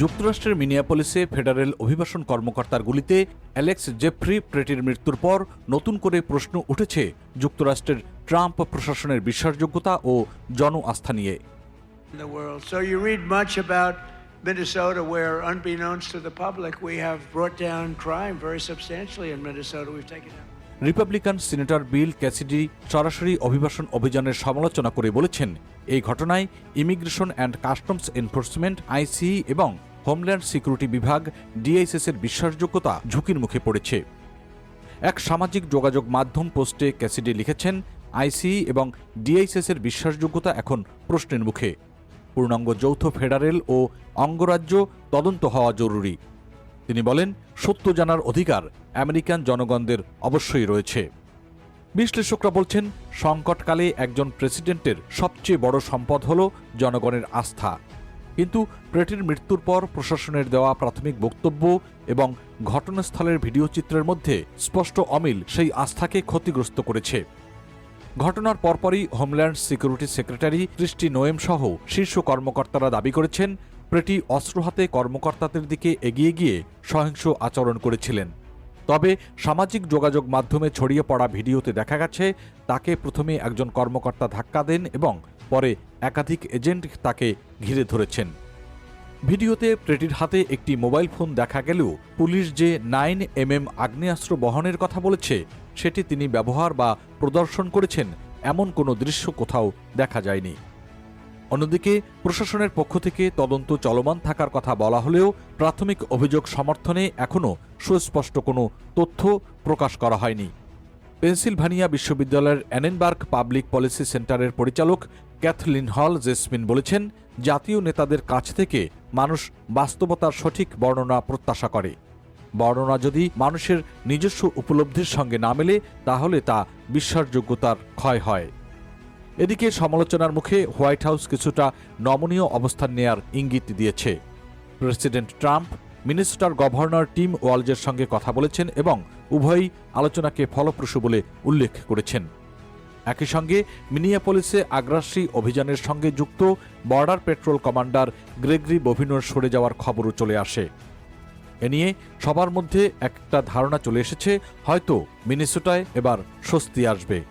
যুক্তরাষ্ট্রের মিনিয়াপলিসে ফেডারেল অভিবাসন কর্মকর্তার গুলিতে অ্যালেক্স জেফ্রি প্রেটির মৃত্যুর পর নতুন করে প্রশ্ন উঠেছে যুক্তরাষ্ট্রের ট্রাম্প প্রশাসনের বিশ্বাসযোগ্যতা ও জন আস্থা নিয়ে in the world. So you read much about Minnesota, where, unbeknownst to the public, we have brought down crime very substantially in Minnesota. We've taken down. Republican senator Bill Cassidy সরাসরি অভিবাসন অভিযানের সমালোচনা করে বলেছেন এই ঘটনায় immigration and customs enforcement ICE এবং homeland security বিভাগ ডিআইসিএস এর বিশ্বাসযোগ্যতা ঝুঁকির মুখে পড়েছে। এক সামাজিক যোগাযোগ মাধ্যম পোস্টে ক্যাসিডি লিখেছেন, আইসি এবং ডিআইসিএস এর বিশ্বাসযোগ্যতা এখন প্রশ্নের মুখে। পূর্ণাঙ্গ যৌথ ফেডারেল ও অঙ্গরাজ্য তদন্ত হওয়া জরুরি। তিনি বলেন, সত্য জানার অধিকার আমেরিকান জনগণদের অবশ্যই রয়েছে। বিশ্লেষকরা বলছেন, সংকটকালে একজন প্রেসিডেন্টের সবচেয়ে বড় সম্পদ হল জনগণের আস্থা। কিন্তু প্রেটির মৃত্যুর পর প্রশাসনের দেওয়া প্রাথমিক বক্তব্য এবং ঘটনাস্থলের ভিডিও চিত্রের মধ্যে স্পষ্ট অমিল সেই আস্থাকে ক্ষতিগ্রস্ত করেছে। ঘটনার পরপরই homeland security secretary Kristi Noem সহ শীর্ষ কর্মকর্তারা দাবি করেছেন, প্রেটি অস্ত্র হাতে কর্মকর্তাদের দিকে এগিয়ে গিয়ে সহিংস আচরণ করেছিলেন। তবে সামাজিক যোগাযোগ মাধ্যমে ছড়িয়ে পড়া ভিডিওতে দেখা গেছে, তাকে প্রথমে একজন কর্মকর্তা ধাক্কা দেন এবং পরে একাধিক এজেন্ট তাকে ঘিরে ধরেছেন। ভিডিওতে প্রেটির হাতে একটি মোবাইল ফোন দেখা গেলেও পুলিশ যে নাইন এমএম আগ্নেয়াস্ত্র বহনের কথা বলেছে, সেটি তিনি ব্যবহার বা প্রদর্শন করেছেন এমন কোনো দৃশ্য কোথাও দেখা যায়নি। অন্যদিকে প্রশাসনের পক্ষ থেকে তদন্ত চলমান থাকার কথা বলা হলেও প্রাথমিক অভিযোগ সমর্থনে এখনও সুস্পষ্ট কোনো তথ্য প্রকাশ করা হয়নি। পেনসিলভানিয়া বিশ্ববিদ্যালয়ের অ্যানেনবার্গ পাবলিক পলিসি সেন্টারের পরিচালক ক্যাথলিন হল জেসমিন বলেছেন, জাতীয় নেতাদের কাছ থেকে মানুষ বাস্তবতার সঠিক বর্ণনা প্রত্যাশা করে। বর্ণনা যদি মানুষের নিজস্ব উপলব্ধির সঙ্গে না মেলে, তাহলে তা বিশ্বাসযোগ্যতার ক্ষয় হয়। এদিকে সমালোচনার মুখে হোয়াইট হাউস কিছুটা নমনীয় অবস্থান নেয়ার ইঙ্গিত দিয়েছে। President Trump, minister governor Tim ওয়ালজের সঙ্গে কথা বলেছেন এবং উভয়ই আলোচনাকে ফলপ্রসূ বলে উল্লেখ করেছেন। একই সঙ্গে মিনিয়াপলিসে আগ্রাসী অভিযানের সঙ্গে যুক্ত বর্ডার পেট্রোল কমান্ডার গ্রেগরি বভিনোর সরে যাওয়ার খবরও চলে আসে। এ নিয়ে সবার মধ্যে একটা ধারণা চলে এসেছে, হয়তো মিনিসোটায় এবার স্বস্তি আসবে।